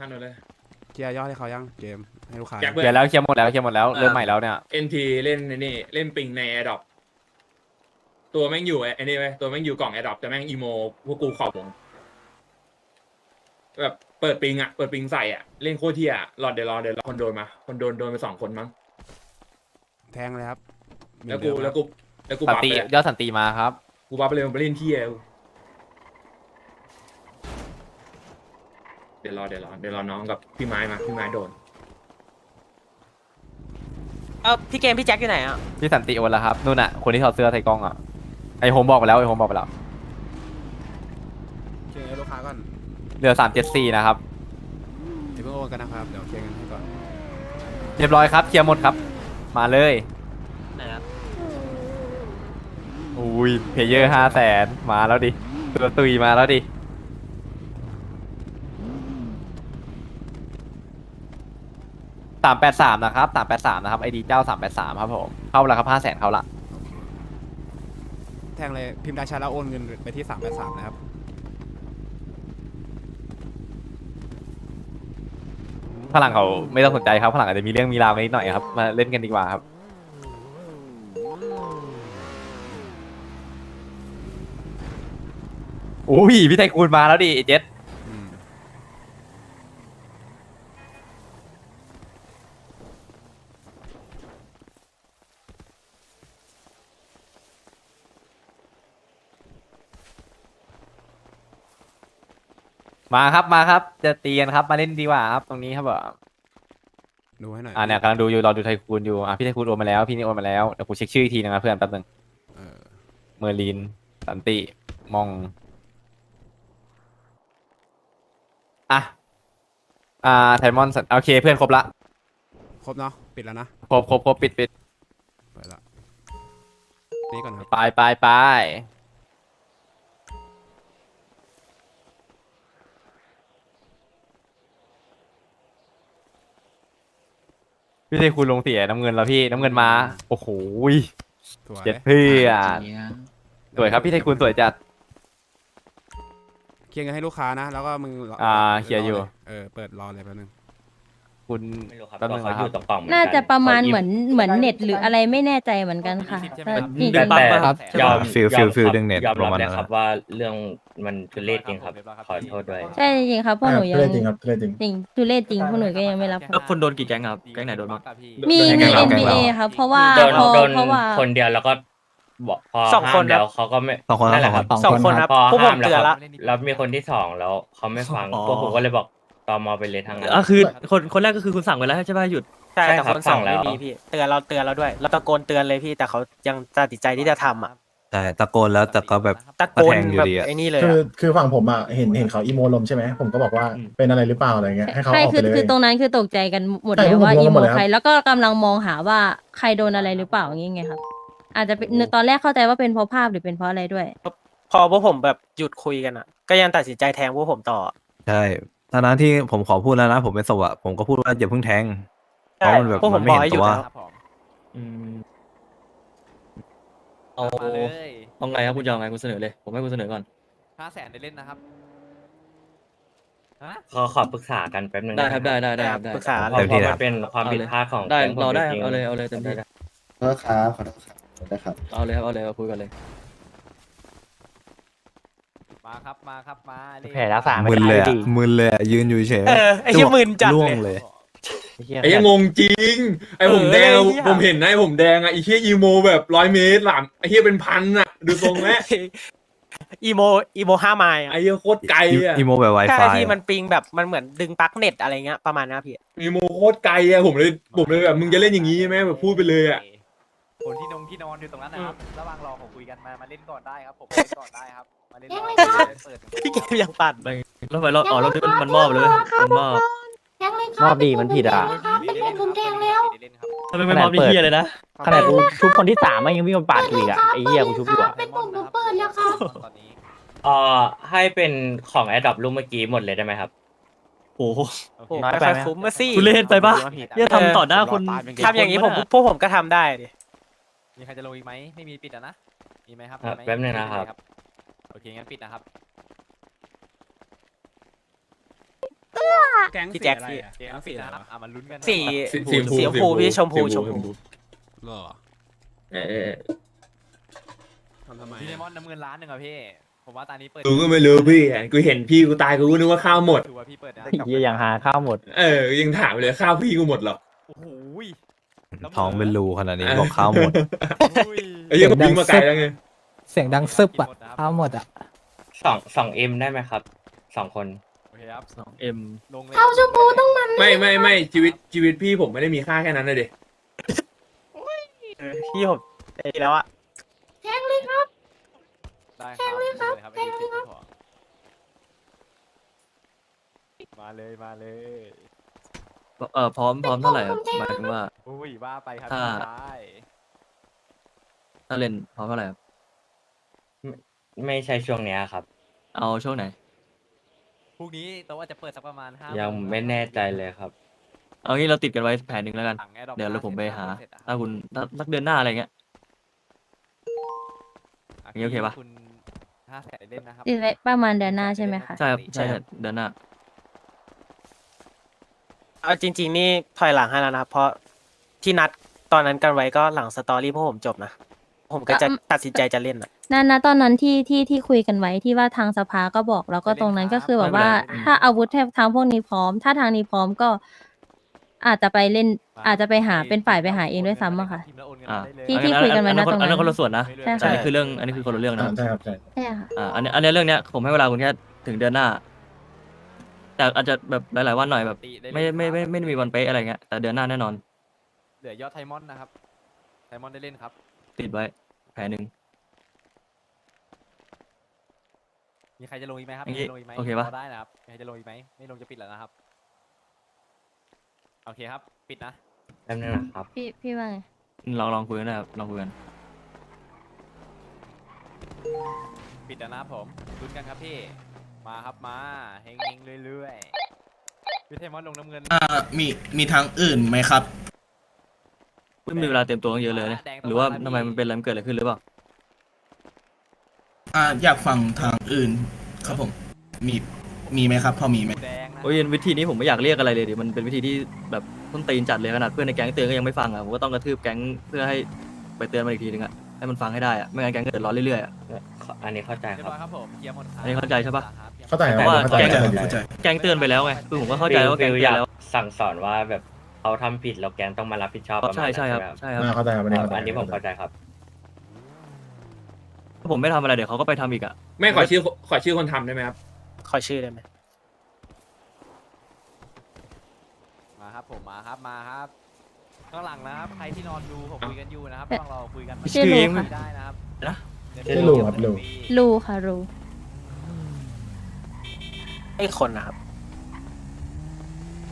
คันหนูเลย เคลียร์ยอดให้เขายังเกมให้ลูกค้าอยากยังเปิดเคลียร์แล้วเคลียร์หมดแล้วเคลียร์หมดแล้วเริ่มใหม่แล้วเนี่ยเอ็นทีเล่นในนี่เล่นปิงในแอร์ดอปตัวแม่งอยู่ไอ้นี่ไว้ยตัวแม่งอยู่กล่องแอร์ดอปแต่แม่งอีโมพวกกูขอบวงแบบเปิดปิงอะเปิดปิงใส่อะเล่นโคตรเที่ยหลอดเดี๋ยวรอเดี๋ยวรอคนโดนมา คนโดนโดนไปสองคนมั้งแทงเลยครับแล้วกูเหมือนเดิมแล้วกูแล้วกูสันบัฟติไปเลยยอดสันติมาครับกูบัฟไปเลยมันไปเล่นเที่ย เดี๋ยวรอเดี๋ยวรอเดี๋ยวรอน้องกับพี่ไม้มาพี่ไม้โดน เออพี่เกมพี่แจ็คอยู่ไหนอะพี่สันติโอนแล้วครับนู่นน่ะคนที่ถอดเสื้อใส่กล้องอะไอโฮมบอกไปแล้วไอโฮมบอกไปแล้วเคลียร์ให้ลูกค้าก่อนเหลือสามเจ็ดสี่นะครับเดี๋ยวเพิ่งโอนกันนะครับ เดี๋ยวเคลียร์กันให้ก่อนเรียบร้อยครับเคลียร์หมดครับ มาเลยไหนครับอุ้ยเพลเยอร์ห้าแสนมาแล้วดิตัวตุยมาแล้วดิ สามแปดสามนะครับสามแปดสามนะครับไอดีเจ้าสามแปดสามครับผมเข้าแล้วครับห้าแสนเข้าละแทงเลยพิมพ์ดาชาแล้วโอนเงินไปที่สามแปดสามนะครับ พลังเขาไม่ต้องสนใจครับพลังอาจจะมีเรื่องมีราวนิดหน่อยครับมาเล่นกันดีกว่าครับอุ้ยพี่ไทยคูณมาแล้วดิไอ้เจ็ด อืม มาครับมาครับ จะตีกันครับมาเล่นดีกว่าครับตรงนี้ครับแบบดูให้หน่อยอ่าเนี่ยกำลังดูอยู่รอดูไทยคูณอยู่อะพี่ไทยคูณโอนมาแล้วพี่นี่โอนมาแล้วเดี๋ยวกูเช็คชื่ออีกทีนึงนะเพื่อนแป๊บนึงเออเมอร์ลินสันติมองอะอ่าไทมอนสันโอเคเพื่อนครบละครบเนาะปิดแล้วนะครบครบครบปิดปิดเปิดละนี่ก่อนครับ ไปไปไป พี่ไทยคูณลงเสียน้ำเงินแล้วพี่น้ำเงินมา โอ้โหสวยเจ็ดเพื่อนสวยครับพี่ไทยคูณสวยจัด เคลียร์เงินให้ลูกค้านะ แล้วก็มึงรอ่าเคลียร์อยู่ เออ เปิดรอเลยแป๊บนึง คุณไม่รู้ครับแป๊บนึงเขานะอครับยู่ตรงกล่องเหมือนกั น่าจะประมาณขเหมือนเหมือนเน็ตหรืออะไรไม่แน่ใจเหมือนกันค่ะใช่ไหมแต่ครับ จริงแต่ๆ แต่ครับ ยอมฟิลยอมฟิลฟิลครับเรื่องเน็ตยอมปรัระบมาณเลยนั้นครับว่าเรื่องมันทุเรศจริงครับ ขอโทษด้วย ใช่จริงๆครับพวกหนูยังทุเรศจริงครับทุเรศจริง จริงทุเรศจริงพวกหนูก็ยังไม่รับแล้วคนโดนกี่แก๊งครับแก๊งไหนโดนบ้าง มีแก๊มีงเราแก๊ง NBA เรา ครับ เพราะว่าโดนพอโดนเพราะว่า คนเดียวแล้วก็บอกพอสองห้าคมนแล้วเขาก็ไม่สองคนครับ นั่นแหละครับสองคนครับพอพวกผห้ามมแล้วเตือนละแล้วมีคนที่สองแล้วเขาไม่ฟังอ๋อพวกผมก็เลยบอก ตอมอไปเลยทางนั้น อะคือคนคนแรกก็คือคุณสั่งไปแล้วใช่ป่ะหยุด ใช่ใช่แต่ครับคนสองสั่งแล้ไม่วมีพี่ เตือนเราเตือนเราด้วย เราตะโกนเตือนเลยพี่แต่เขายังตัดสินใจที่จะทำอะใช่ตะโกนแล้วแต่ก็แบบ ตะโกนแทงอยู่แบบดีอะ ไอ้นี่เลยคืออะคือฝั่งผมอะเห็นเห็นเขาอีโมลมใช่ไหมผมก็บอกว่าอืม เป็นอะไรหรือเปล่าอะไรเงี้ยให้เขาใช่ออกคืไปอเลย คือตรงนั้นคือตกใจกันหมดใช่เลยพวกผมว่ารู้อีกันหโมมดแล้ว ใครแล้วก็กำลังมองหาว่าใครโดนอะไรหรือเปล่าอย่างเงี้ยครับ อาจจะเป็นตอนแรกเข้าใจว่าเป็นเพราะภาพหรือเป็นเพราะอะไรด้วย พอพวกผมแบบหยุดคุยกันอะ ก็ยังตัดสินใจแทงพวกผมต่อ ใช่ ตอนนั้นที่ผมขอพูดแล้วนะ ผมเป็นศพอะผมก็พูดว่าอย่าเพิ่งแทงเพใช่ราะมันแบบพวกผมัมนไม่บอกเห็นให้หยุตัดวแล้วครับผมอืมเอามาเลยเอาไงครับคุณจะเอาไงคุณเสนอเลย ผมให้คุณเสนอก่อน ห้าแสนได้เล่นนะครับฮะขอขอปรึกษากันแป๊บนึงได้นะครับได้ได้ได้ครับได้ปรึกษาเพราะเพราะมันเป็นความผิดพลาดของได้แก๊งผมเราได้จงๆเอาเลยเอาเลยเต็มที่ขอโทษครับขอโทษครับขอโทษครับ เอาเลยครับเอาเลยเอาคุยกันเลย มาครับมาครับมาเล่นแผลรักษามึนเลยอะมึนเลยอะยืนอยู่เฉยเออไอ้เหี้ยมึนจัดล่วงเลยเลยไอ้ยังงงจริง ไอ้ผมแดงอะเออไอ้เหี้ยผมเห็นนะไอ้ผมแดงอะไอ้เฮียอีโมแบบร้อยเมตรหลามไอ้เฮียเป็นพันอะดูทรงแล้วอีโมอีโมห้าไมล์อะไอ้เฮียโคตรไกลอะอีโมแบบไวใช่ไฟที่มันปิงแบบมันเหมือนดึงปลั๊กเน็ตอะไรเงี้ยประมาณนั้นพี่อีโมโคตรไกลอะผมเลยผมเลยแบบมึงจะเล่นอย่างนี้ใช่ไหมแบบพูดไปเลยอะ คนที่นงที่นอนอยู่ตรงนั้นนะครับ ระหว่างรอผมคุยกันมามาเล่นก่อนได้ครับผมเล่นก่อนได้ครับ มาเล่นก่อนได้เปิดพี่เกมยังปั่นแล้วไปรอบอ๋อรอบนี้มันมันมอบเลยมันมอบมอบดีมันผิดอะไม่เล่นผมแดงแล้วถ้าไม่ไม่มอบนี่เฮียเลยนะขนาดกูชุบคนที่สามมันยังวิ่งมาปาดกูอีกอะไอ้เหี้ยกูชุบอยู่อะเป็นปุ่มเปิดแล้วครับตอนนี้เอ่อให้เป็นของแอดดอปรูปเมื่อกี้หมดเลยได้ไหมครับโอ้โหโอเคโอ้น้อยไม่ไปค่อยไหมคุ้มมาสิทุเรศไปปะเหี้ยทำต่อหน้าคนทำอย่างนี้ผมพวกผมก็ทำได้ดิ มีใครจะลงอีกไหมไม่มีปิดอะนะมีไหมครับครับมีไหมแป๊บนึงนะครับ โอเคงั้นปิดนะครับอแก๊งพี่สีแจ็คอะไรพี่อะเกมแก๊งปิสีดอะไรนะครับวะอะมาลุ้นกันนะสีสีสีชมพูพี่ชมพูชมพู เหรอเออเออทำทำไมพี่เลอะมอนน้ำเงินล้านหนึ่งอะพี่ผมว่าตอนนี้เปิดกูก็ไม่รู้พี่กูเห็นพี่กูตายกูก็นึกว่าข้าวหมด ถือว่าพี่เปิดนะเฮียอย่างหาข้าวหมด เออ ยังถามเลยข้าวพี่กูหมดเหรอ โอ้โห ท้องเป็นรูขนาดนี้บอกข้าวหมดไอ้ยังวิ่งมาไกลแล้วไงเสียงดังซึบอะข้าวหมดอะสองสองเอ็มได้ไหมครับสองคนโอเคครับสองเอ็มลงเลยข้าวชมพูต้องมันไม่ไม่ไม่ชีวิตชีวิตพี่ผมไม่ได้มีค่าแค่นั้นเลยดิพี่ผมไอ้แล้วอะแทงเลยครับได้ครับแทงเลยครับได้แทงเลยครับมาเลยมาเลยเออพร้อมพร้อมเท่าไหร่ครับหมายถึงว่า อุ้ยว่าไปครับถ้า พี่ชายถ้าเล่นพร้อมเท่าไหร่ครับไม่ใช่ช่วงเนี้ยครับ เอาช่วงไหน พรุ่งนี้แต่ว่าจะเปิดสักประมาณห้ายัยังไม่แน่ใจเลยครับ เอางี้เราติดกันไว้แผนหนึ่งแล้วกัน ถัง Adopt เดี๋ยวเราผมไปหา เสร็จอะถ้าคุณถ้าสักเดือนหน้าอะไรเงี้ย อย่างนี้โอเคปะคุณห้าแสนเล่นนะครับ ติดไว้ประมาณเดือนหน้าใช่ไหมคะ ใช่ครับใช่ใช่ครับเดือนหน้า เอาจริง ๆ นี่ถอยหลังให้แล้วนะเพราะ ที่นัดตอนนั้นกันไว้ก็หลังสตอรี่พวกผมจบนะ ผมก็จะตัดสินใจจะเล่นอะนั่นนะตอนนั้นที่ที่ที่คุยกันไว้ที่ว่าทางสภาก็บอกแล้วก็ตรงนั้นก็คือแบบว่าถ้าอาวุธทางพวกนี้พร้อม ถ้าทางนี้พร้อมก็ อาจจะไปเล่น อาจจะไปหาเป็นฝ่ายไปหาเองด้วยซ้ำอะค่ะพิมพ์แล้วโอนเงินอ่าได้เลยที่ที่คุยกันไว้อันะตรงนั้นอันนั้นคนละส่วนนะใช่อันค่ะนี้คือเรื่องอันนี้คือคนละเรื่องนะ ใช่ครับใช่ ใช่ค่ะ อ่าอันนี้อันนี้เรื่องเนี้ยผมให้เวลาคุณแค่ถึงเดือนหน้า แต่อาจจะแบบหลายๆวันหน่อยแบบตีด้เลยไม่ไม่ไม่ครับไม่ได้มีวันเป๊ะอะไรเงี้ยแต่เดือนหน้าแน่นอน เหลือยอดไทมอนนะครับ ไทมอนได้เล่นครับ ติดไว้แผนหนึ่ง มีใครจะลงอีกไหมครับอย่างมีงี้ใครลงอีกไหมโอเคปะพได้นะครับมีใครจะลงอีกไหมไม่ลงจะปิดแล้วนะครับ โอเคครับ ปิดนะ แป๊บนึงนะครับ พี่พี่ว่าไง ลองลองคุยกันนะครับลองคุยกัน ปิดแล้วนะครับผมลุ้นกันครับพี่ มาครับมาเฮงเฮงๆเรื่อยๆพี่ไทมอนลงน้ำเงิน อ่ามีมีทางอื่นไหมครับ ไม่มีเวลาเตรียมตัวตั้งเยอะเลยเนี่ยหรือว่าทำไมมันเป็นอะไรมันเกิดอะไรขึ้นหรือเปล่าอ่าอยากฟังทางอื่นครับผม มีมีไหมครับ พอมีไหมแดงนะโอ้ยวิธีนี้ผมไม่อยากเรียกอะไรเลยดิมันเป็นวิธีที่แบบต้นตีนจัดเลยขนาดเพื่อนในแก๊งเตือนก็ยังไม่ฟังอะผมก็ต้องกระทืบแก๊งเพื่อให้ไปเตือนมันอีกทีนึงอะให้มันฟังให้ได้อะไม่งั้นแก๊งก็เดือดร้อนเรื่อยๆอะ อันนี้เข้าใจเรียครับบร้อยครับผมเคลียร์หมดครับ อันนี้เข้าใจใช่ปะ เข้าใจครับเพราะว่าเข้าใจแก๊งเข้าใจเข้าใจ แก๊งเตือนไปแล้วไงคือผมก็เข้าใจว่าฟิแก๊งลเตืออนยากแล้ว สั่งสอนว่าแบบ เขาทำผิดแล้วแก๊งต้องมารับผิดชอบประมาณใช่นั้นใช่ครับไหมใช่ครับอ่าเข้าใจครับอันนี้เข้าใจอันนี้ผมเข้าใจครับ ถ้าผมไม่ทำอะไรเดี๋ยวเขาก็ไปทำอีกอะ ไม่ขอชื่อขอชื่อคนทำได้ไหมครับ ขอชื่อได้ไหมมาครับผมมาครับมาครับข้างหลังนะครับใครที่นอนดูผมคุยกันอยู่นะครับเอ๊ะต้องรอคุยกันชื่อลูกค่ะได้นะครับนะ ชื่อลูกครับลูกรูค่ะรูไอ้คนนะครับ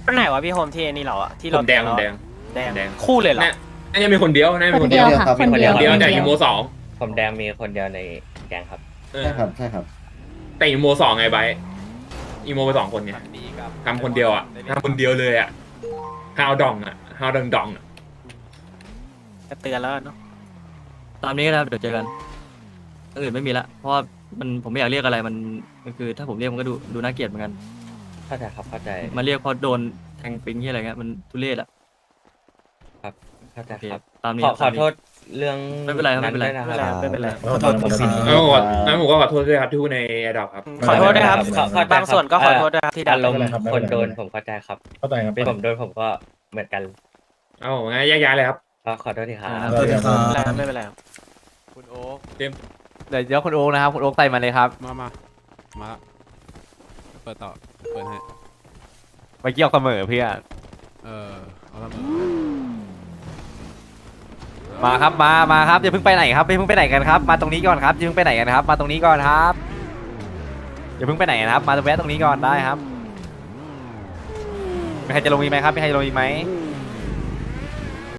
คนไหนวะพี่โฮมที่ไอ้นี่เราอะที่ผเรามแดงผมแดงแดงแดงคู่เลยเหรอ น่ะอันนี้มีคนเดียวน่าจะคมีคนนเดีเดียยววค่ะคนคนเดียวเดีเดียว คนแต่เดีอียวโมสองผมแดงมีคนเดียวในแก๊งครับ เออใช่ครับใช่ครับ แต่อีโมสองไงไบร์ทอีโมไปสองคนไงฝันดีกับทำคนเดียวอะทำคนเดียวเลยอะฮาวดองอะฮาวดองดองอะจะเตือนแล้วเนาะตามนี้นะครับเดี๋ยวเจอกันเรื่องอื่นไม่มีละเพราะว่ามันผมไม่อยากเรียกอะไรมันมันคือถ้าผมเรียกมันก็ดูดูน่าเกลียดเหมือนกัน เข้าใจครับเข้าใจมาเรียกเพราะโดนแทงปิงที่อะไรเงี้ยมันทุเรศอะเข้าใจโอเคครับตามนี้ขอขอตามนี้โทษเรื่องไม่เป็นไรครับไม่เป็นไรด้วยไม่นะเป็นคไรรับไม่เป็นไร ขอโทษครับแล้วผมก็งั้นผมก็ขอโทษด้วยครับที่พูดในแอดดอครับ ขอโทษด้วยครับเข้าเข้าใจบางส่วนก็ขอโทษด้วยครับที่ด่าอารมณ์ไม่เป็นไรครับไม่คเป็นนไรโดนผมเข้าใจครับเข้าใจครับเป็นผมโดนผมก็เหมือนกันเอางั้นแยกย้ายเลยครับ ก็ขอโทษทีครับอ่าสวัสดีครับไม่เป็นไรครับคุณโอ๊คเต็ม เดี๋ยวเดี๋ยวคุณโอ๊คนะครับคุณโอ๊คไต่มาเลยครับ มามา มา เปิดต่อเปิดให้เมื่อกี้ออกเสมอเพื่อนเออเอาละมามาครับมามาครับอย่าเพิ่งไปไหนครับอย่าเพิ่งไปไหนกันครับ มาตรงนี้ก่อนครับอย่าเพิ่งไปไหนกันครับ มาตรงนี้ก่อนครับอย่าเพิ่งไปไหนนะครับ มาแวะตรงนี้ก่อนได้ครับมีใครจะลงอีกไหมครับมีใครจะลงอีกไหมม